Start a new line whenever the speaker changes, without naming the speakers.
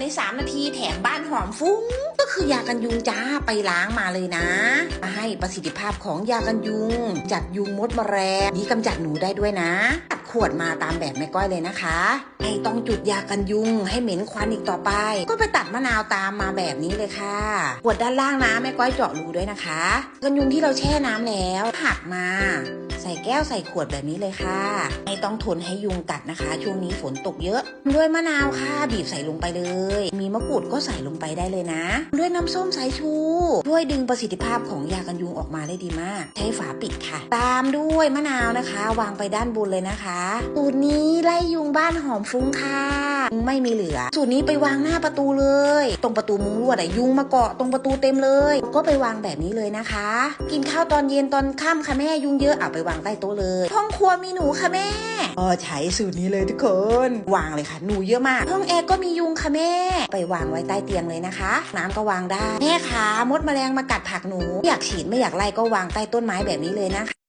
ใน 3 นาทีแถมบ้านหอมฟุ้ง ก็คือยากันยุงจ้าไปล้างมาเลยนะมาให้ประสิทธิภาพของยากันยุง จัดยุงมดแมลงนี่กำจัดหนูได้ด้วยนะ ขวดมาตามแบบแม่ก้อยเลยนะคะไม่ต้องจุดยากันยุง ให้เหม็นควันอีกต่อไป ก็ไปตัดมะนาวตามมาแบบนี้เลยค่ะขวดด้านล่างนะแม่ก้อยเจาะรูด้วยนะคะ กันยุงที่เราแช่น้ำแล้วหักมา ใส่แก้วใส่ขวดแบบนี้เลยค่ะไม่ต้องทนให้ยุงกัดนะคะ ช่วงนี้ฝนตกเยอะด้วยมะนาวค่ะบีบใส่ลงไปเลย มีมะกรูดก็ใส่ลงไปได้เลยนะ ด้วยน้ำส้มสายชูช่วยดึงประสิทธิภาพของยากันยุงออกมาได้ดีมาก ใช้ฝาปิดค่ะ ตามด้วยมะนาวนะคะ วางไปด้านบนเลยนะคะสูตรนี้ไล่ยุงบ้านหอมฟุ้งค่ะไม่มีเหลือ สูตรนี้ไปวางหน้าประตูเลย ตรงประตูมุ้งลวดอะยุงมาเกาะตรงประตูเต็มเลย ก็ไปวางแบบนี้เลยนะคะ กินข้าวตอนเย็นตอนค่ำค่ะแม่ยุงเยอะเอาไปวางใต้โต๊ะเลยห้องครัวมีหนูค่ะแม่อ๋อใช้สูตรนี้เลยทุกคน วางเลยค่ะหนูเยอะมากห้องแอร์ก็มียุงค่ะแม่ ไปวางไว้ใต้เตียงเลยนะคะ น้ำก็วางได้แม่คะมดแมลงมากัดผักหนู อยากฉีดไม่อยากไล่ก็วางใต้ต้นไม้แบบนี้เลยนะคะ